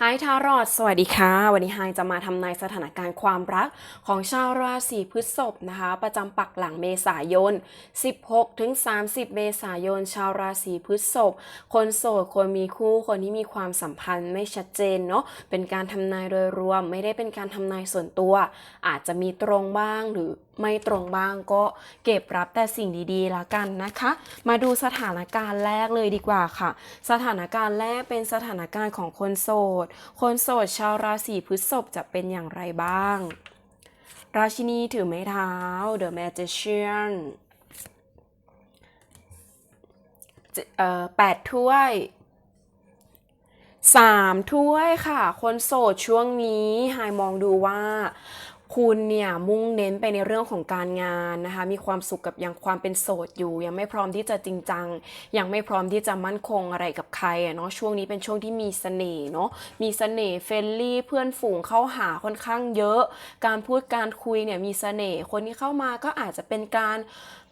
ไฮทารอดสวัสดีค่ะ วันนี้ไฮจะมาทำนายสถานการณ์ความรักของชาวราศีพฤษภนะคะ ประจำปักหลังเมษายน 16 ถึง 30 เมษายน ชาวราศีพฤษภคนโสดคนมีคู่คนที่มีความสัมพันธ์ไม่ชัดเจนเนาะเป็นการทำนายโดยรวมไม่ได้เป็นการทำนายส่วนตัว อาจจะมีตรงบ้างหรือ ไม่ตรงบ้างก็เก็บรับแต่สิ่งดีๆละกันนะคะ มาดูสถานการณ์แรกเลยดีกว่าค่ะ สถานการณ์แรกเป็นสถานการณ์ของคนโสด คนโสดชาวราศีพฤษภจะเป็นอย่างไรบ้าง ราชินีถือไม้เท้า The Magician แปดถ้วยสามถ้วยค่ะ คนโสดช่วงนี้ไฮมองดูว่า คุณเนี่ยมุ่งเน้นไปในเรื่องของการงานนะคะ มีความสุขกับยังความเป็นโสดอยู่ ยังไม่พร้อมที่จะจริงจัง ยังไม่พร้อมที่จะมั่นคงอะไรกับใครอะเนาะช่วงนี้เป็นช่วงที่มีเสน่ห์เนาะมีเสน่ห์เฟรนลี่เพื่อนฝูงเข้าหาค่อนข้างเยอะ การพูดการคุยเนี่ยมีเสน่ห์คนที่เข้ามาก็อาจจะเป็นการ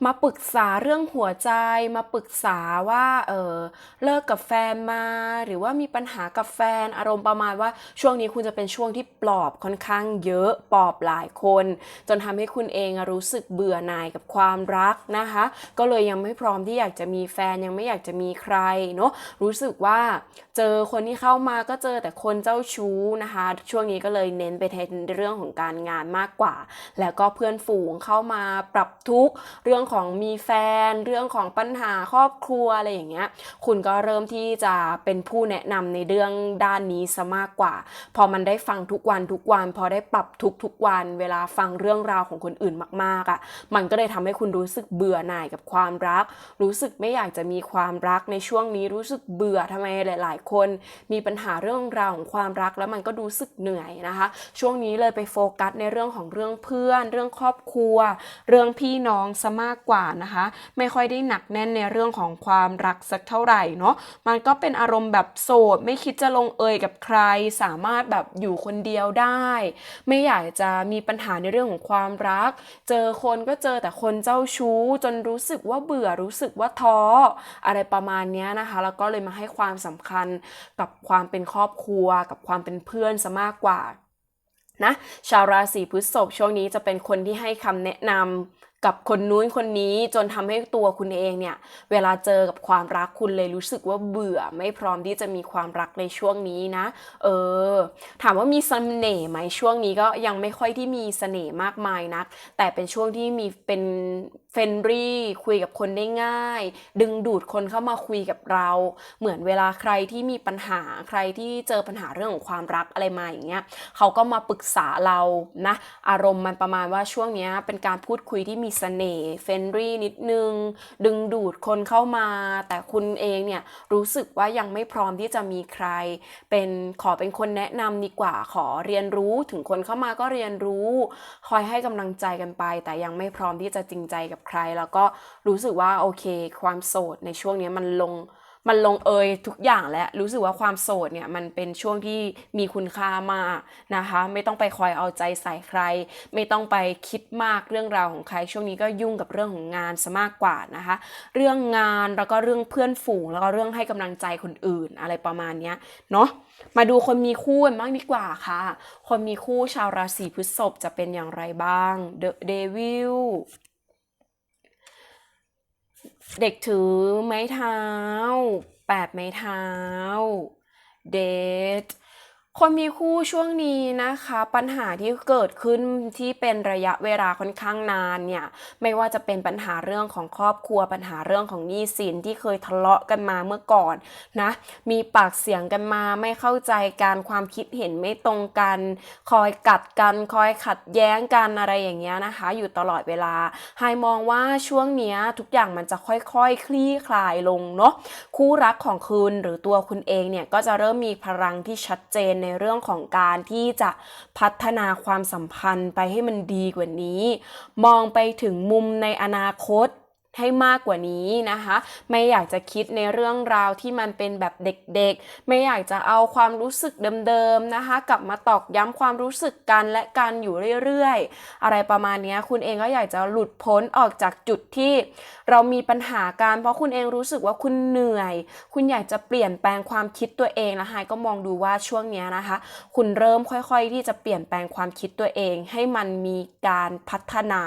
มาปรึกษาเรื่องหัวใจ มาปรึกษาว่าเออเลิกกับแฟนมา หรือว่ามีปัญหากับแฟนอารมณ์ประมาณว่าช่วงนี้คุณจะเป็นช่วงที่ปลอบค่อนข้างเยอะปลอบหลายคน จนทำให้คุณเองรู้สึกเบื่อหน่ายกับความรักนะคะ ก็เลยยังไม่พร้อมที่อยากจะมีแฟนยังไม่อยากจะมีใครเนาะรู้สึกว่าเจอคนที่เข้ามาก็เจอแต่คนเจ้าชู้นะคะ ช่วงนี้ก็เลยเน้นไปในเรื่องของการงานมากกว่า แล้วก็เพื่อนฝูงเข้ามาปรับทุกข์เรื่องของมีแฟน เรื่องของปัญหาครอบครัวอะไรอย่างเงี้ย คุณก็เริ่มที่จะเป็นผู้แนะนำในเรื่องด้านนี้ซะมากกว่า พอมันได้ฟังทุกวันทุกวัน พอได้ปรับทุกทุกวัน เวลาฟังเรื่องราวของคนอื่นมากๆอะ่ะ มันก็เลยทำให้คุณรู้สึกเบื่อหน่ายกับความรัก รู้สึกไม่อยากจะมีความรักในช่วงนี้รู้สึกเบื่อทำไมหลาย ๆ คนมีปัญหาเรื่องราวของความรักแล้วมันก็รู้สึกเหนื่อยนะคะ ช่วงนี้เลยไปโฟกัสในเรื่องของเรื่องเพื่อน เรื่องครอบครัว เรื่องพี่น้องซะมากากกว่านะคะ ไม่ค่อยได้หนักแน่นในเรื่องของความรักสักเท่าไหร่เนาะมันก็เป็นอารมณ์แบบโสด ไม่คิดจะลงเอยกับใคร สามารถแบบอยู่คนเดียวได้ ไม่อยากจะมีปัญหาในเรื่องของความรัก เจอคนก็เจอแต่คนเจ้าชู้ จนรู้สึกว่าเบื่อรู้สึกว่าท้ออะไรประมาณนี้นะคะ แล้วก็เลยมาให้ความสำคัญกับความเป็นครอบครัว กับความเป็นเพื่อนซะมากกว่านะชาวราศีพฤษภช่วงนี้จะเป็นคนที่ให้คำแนะนำ กับคนนู้นคนนี้จนทำให้ตัวคุณเองเนี่ย เวลาเจอกับความรักคุณเลยรู้สึกว่าเบื่อไม่พร้อมที่จะมีความรักในช่วงนี้นะ เออ ถามว่ามีเสน่ห์ไหมช่วงนี้ก็ยังไม่ค่อยที่มีเสน่ห์มากมายนัก แต่เป็นช่วงที่มีเป็น เฟนรี่คุยกับคนได้ง่าย ดึงดูดคนเข้ามาคุยกับเรา เหมือนเวลาใครที่มีปัญหาใครที่เจอปัญหาเรื่องของความรักอะไรมาอย่างเงี้ยเขาก็มาปรึกษาเรานะอารมณ์มันประมาณว่าช่วงเนี้ยเป็นการพูดคุยที่มีเสน่ห์เฟนรี่นิดนึง ดึงดูดคนเข้ามา แต่คุณเองเนี่ยรู้สึกว่ายังไม่พร้อมที่จะมีใคร เป็นขอเป็นคนแนะนำดีกว่าขอเรียนรู้ถึงคนเข้ามาก็เรียนรู้ คอยให้กำลังใจกันไป แต่ยังไม่พร้อมที่จะจริงใจกับใคร แล้วก็รู้สึกว่าโอเค ความโสดในช่วงนี้มันลงมันลงเอยทุกอย่างและรู้สึกว่าความโสดเนี่ยมันเป็นช่วงที่มีคุณค่ามากนะคะ ไม่ต้องไปคอยเอาใจใส่ใคร ไม่ต้องไปคิดมากเรื่องราวของใคร ช่วงนี้ก็ยุ่งกับเรื่องของงานซะมากกว่านะคะ เรื่องงานแล้วก็เรื่องเพื่อนฝูง แล้วก็เรื่องให้กำลังใจคนอื่นอะไรประมาณเนี้ยเนาะมาดูคนมีคู่กันบ้างดีกว่าค่ะ คนมีคู่ชาวราศีพฤษภจะเป็นอย่างไรบ้าง The Devil เด็ เด็กถือไม้เท้า แปดไม้เท้าเดท คนมีคู่ช่วงนี้นะคะ ปัญหาที่เกิดขึ้นที่เป็นระยะเวลาค่อนข้างนานเนี่ยไม่ว่าจะเป็นปัญหาเรื่องของครอบครัวปัญหาเรื่องของหนี้สินที่เคยทะเลาะกันมาเมื่อก่อนนะมีปากเสียงกันมาไม่เข้าใจการความคิดเห็นไม่ตรงกัน คอยกัดกันคอยขัดแย้งกันอะไรอย่างเงี้ยนะคะ อยู่ตลอดเวลาไฮมองว่าช่วงนี้ทุกอย่างมันจะค่อยๆคลี่คลายลงเนาะคู่รักของคุณหรือตัวคุณเองเนี่ยก็จะเริ่มมีพลังที่ชัดเจนในเรื่องของการที่จะพัฒนาความสัมพันธ์ไปให้มันดีกว่านี้ มองไปถึงมุมในอนาคต ให้มากกว่านี้นะคะ ไม่อยากจะคิดในเรื่องราวที่มันเป็นแบบเด็กๆ ไม่อยากจะเอาความรู้สึกเดิมๆนะคะ กลับมาตอกย้ำความรู้สึกกันและกันอยู่เรื่อยๆ อะไรประมาณนี้คุณเองก็อยากจะหลุดพ้นออกจากจุดที่เรามีปัญหาการเพราะคุณเองรู้สึกว่าคุณเหนื่อย คุณอยากจะเปลี่ยนแปลงความคิดตัวเองนะฮายก็มองดูว่าช่วงนี้นะคะ คุณเริ่มค่อยๆ ที่จะเปลี่ยนแปลงความคิดตัวเอง ให้มันมีการพัฒนา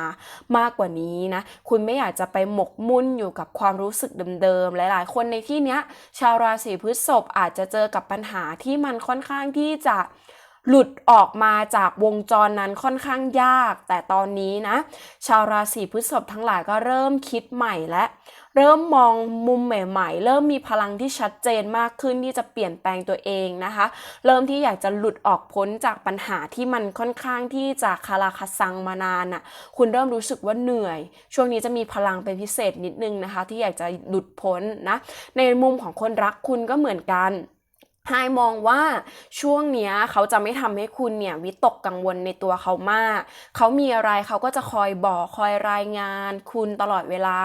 มากกว่านี้นะคุณไม่อยากจะไปหมกมุ่นอยู่กับความรู้สึกเดิมๆ หลายๆ คนในที่เนี้ยชาวราศีพฤษภอาจจะเจอกับปัญหาที่มันค่อนข้างที่จะ หลุดออกมาจากวงจรนั้นค่อนข้างยาก แต่ตอนนี้นะ ชาวราศีพฤษภทั้งหลายก็เริ่มคิดใหม่และ เริ่มมองมุมใหม่ๆ เริ่มมีพลังที่ชัดเจนมากขึ้นที่จะเปลี่ยนแปลงตัวเองนะคะ เริ่มที่อยากจะหลุดออกพ้นจากปัญหาที่มันค่อนข้างที่จะคาราคาซังมานานน่ะ คุณเริ่มรู้สึกว่าเหนื่อย ช่วงนี้จะมีพลังเป็นพิเศษนิดนึงนะคะ ที่อยากจะหลุดพ้นนะ ในมุมของคนรักคุณก็เหมือนกัน ไฮมองว่าช่วงเนี้ยเขาจะไม่ทำให้คุณเนี่ยวิตกกังวลในตัวเขามาก เขามีอะไรเขาก็จะคอยบอกคอยรายงาน คุณตลอดเวลา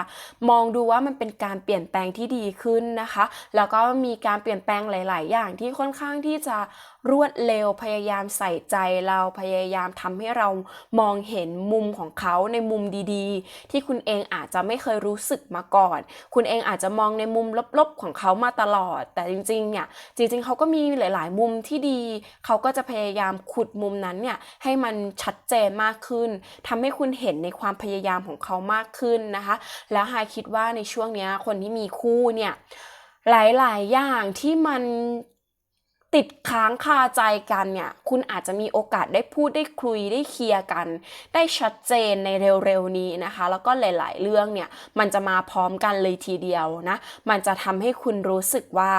มองดูว่ามันเป็นการเปลี่ยนแปลงที่ดีขึ้นนะคะ แล้วก็มีการเปลี่ยนแปลงหลาย ๆ อย่างที่ค่อนข้างที่จะรวดเร็วพยายามใส่ใจเราพยายามทำให้เรามองเห็นมุมของเขาในมุมดีๆ ที่คุณเองอาจจะไม่เคยรู้สึกมาก่อน คุณเองอาจจะมองในมุมลบ ๆ ของเขามาตลอด แต่จริง ๆ เนี่ยจริง ๆเขาาก็มีหลาย ๆ มุมที่ดี เขาก็จะพยายามขุดมุมนั้นเนี่ยให้มันชัดเจนมากขึ้นทำให้คุณเห็นในความพยายามของเขามากขึ้นนะคะ แล้วไฮคิดว่าในช่วงนี้คนที่มีคู่เนี่ยหลาย ๆ อย่างที่มันติดค้างคาใจกันเนี่ย คุณอาจจะมีโอกาสได้พูดได้คุยได้เคลียร์กัน ได้ชัดเจนในเร็วๆนี้นะคะ แล้วก็หลาย ๆ เรื่องเนี่ย มันจะมาพร้อมกันเลยทีเดียวนะ มันจะทำให้คุณรู้สึกว่า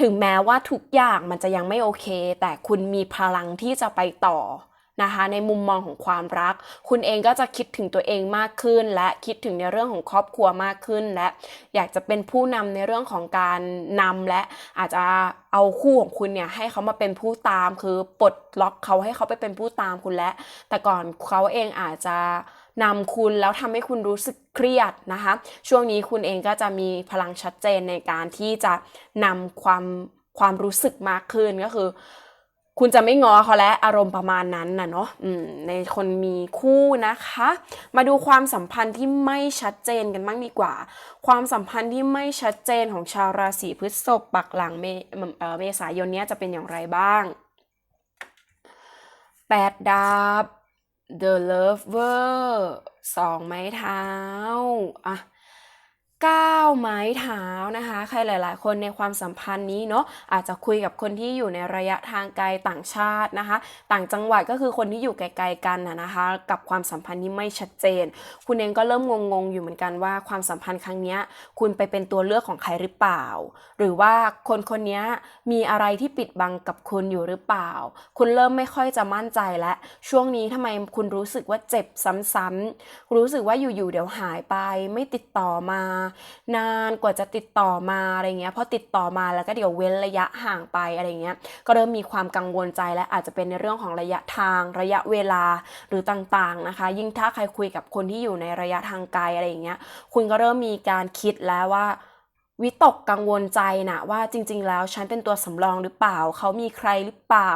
ถึงแม้ว่าทุกอย่างมันจะยังไม่โอเค แต่คุณมีพลังที่จะไปต่อนะคะในมุมมองของความรัก คุณเองก็จะคิดถึงตัวเองมากขึ้น และคิดถึงในเรื่องของครอบครัวมากขึ้น และอยากจะเป็นผู้นำในเรื่องของการนำและอาจจะเอาคู่ของคุณเนี่ยให้เขามาเป็นผู้ตามคือปลดล็อกเขาให้เขาไปเป็นผู้ตามคุณและ แต่ก่อนเขาเองอาจจะ นำคุณแล้วทำให้คุณรู้สึกเครียดนะคะ ช่วงนี้คุณเองก็จะมีพลังชัดเจนในการที่จะนำความความรู้สึกมากขึ้นก็คือ คุณจะไม่งอเขาแล้วอารมณ์ประมาณนั้นนะเนาะในคนมีคู่นะคะ มาดูความสัมพันธ์ที่ไม่ชัดเจนกันบ้างดีกว่า ความสัมพันธ์ที่ไม่ชัดเจนของชาวราศีพฤษภปักหลังเมเเมษายนนี้จะเป็นอย่างไรบ้างแปดดาบ The Lover สองไม้เท้า อะ ก้าไม้เท้านะคะ ใครหลาย ๆ คนในความสัมพันธ์นี้เนาะอาจจะคุยกับคนที่อยู่ในระยะทางไกลต่างชาตินะคะ ต่างจังหวัดก็คือคนที่อยู่ไกลๆกันนะนะคะ กับความสัมพันธ์ที่ไม่ชัดเจน คุณเองก็เริ่มงงๆอยู่เหมือนกันว่าความสัมพันธ์ครั้งนี้คุณไปเป็นตัวเลือกของใครหรือเปล่า หรือว่าคนคนนี้มีอะไรที่ปิดบังกับคุณอยู่หรือเปล่า คุณเริ่มไม่ค่อยจะมั่นใจแล้วช่วงนี้ทำไมคุณรู้สึกว่าเจ็บซ้ำๆรู้สึกว่าอยู่ๆเดี๋ยวหายไป ไม่ติดต่อมานานกว่าจะติดต่อมาอะไรเงี้ยพอติดต่อมาแล้วก็เดี๋ยวเว้นระยะห่างไปอะไรเงี้ยก็เริ่มมีความกังวลใจและอาจจะเป็นในเรื่องของระยะทางระยะเวลาหรือต่างๆนะคะ ยิ่งถ้าใครคุยกับคนที่อยู่ในระยะทางไกลอะไรอย่างเงี้ยคุณก็เริ่มมีการคิดแล้วว่า วิตกกังวลใจนะว่าจริง ๆ แล้วฉันเป็นตัวสำรองหรือเปล่า เขามีใครหรือเปล่า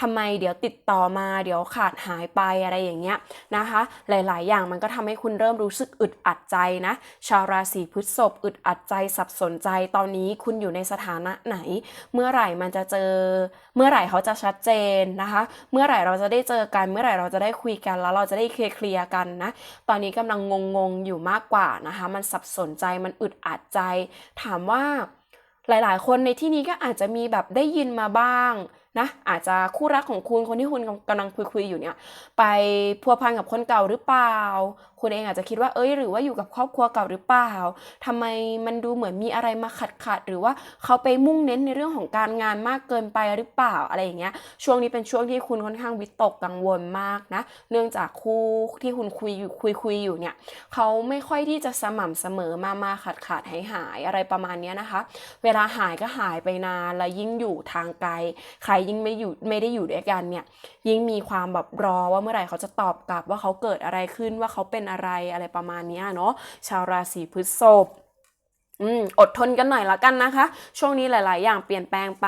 ทำไมเดี๋ยวติดต่อมา เดี๋ยวขาดหายไปอะไรอย่างเงี้ยนะคะ หลาย ๆ อย่างมันก็ทำให้คุณเริ่มรู้สึกอึดอัดใจนะ ชาวราศีพฤษภอึดอัดใจสับสนใจตอนนี้คุณอยู่ในสถานะไหน เมื่อไหร่มันจะเจอ เมื่อไหร่เขาจะชัดเจนนะคะ เมื่อไหร่เราจะได้เจอกัน เมื่อไหร่เราจะได้คุยกันแล้วเราจะได้เคลียร์กันนะ ตอนนี้กำลังงง ๆ อยู่มากกว่านะคะ มันสับสนใจมันอึดอัดใจถามว่าหลายๆ คนในที่นี้ก็อาจจะมีแบบได้ยินมาบ้างนะอาจจะคู่รักของคุณคนที่คุณกำลังคุยๆอยู่เนี่ย ไปพัวพันกับคนเก่าหรือเปล่า คุณเองอาจจะคิดว่าเอ้ยหรือว่าอยู่กับครอบครัวเก่าหรือเปล่าทำไมมันดูเหมือนมีอะไรมาขัดขัดหรือว่าเขาไปมุ่งเน้นในเรื่องของการงานมากเกินไปหรือเปล่าอะไรอย่างเงี้ย ช่วงนี้เป็นช่วงที่คุณค่อนข้างวิตกกังวลมากนะ เนื่องจากคู่ที่คุณคุยอยู่คุยคุยอยู่เนี่ยเขาไม่ค่อยที่จะสม่ำเสมอมามาขาดขาดหายหายอะไรประมาณเนี้ยนะคะ เวลาหายก็หายไปนานแล้วยิ่งอยู่ทางไกล ใครยิ่งไม่อยู่ไม่ได้อยู่ด้วยกันเนี่ยยิ่งมีความแบบรอว่าเมื่อไหร่เขาจะตอบกลับว่าเขาเกิดอะไรขึ้นว่าเขาเป็นอะไรอะไรประมาณนี้เนาะชาวราศีพฤษภอดทนกันหน่อยละกันนะคะ ช่วงนี้หลาย ๆ อย่างเปลี่ยนแปลงไป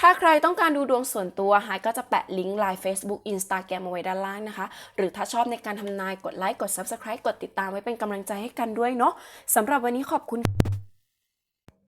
ถ้าใครต้องการดูดวงส่วนตัวไฮก็จะแปะลิงก์ไลน์ Facebook Instagram เอาไว้ด้านล่างนะคะ หรือถ้าชอบในการทำนายกดไลค์กด Subscribe กดติดตามไว้เป็นกำลังใจให้กันด้วยเนาะสำหรับวันนี้ขอบคุณ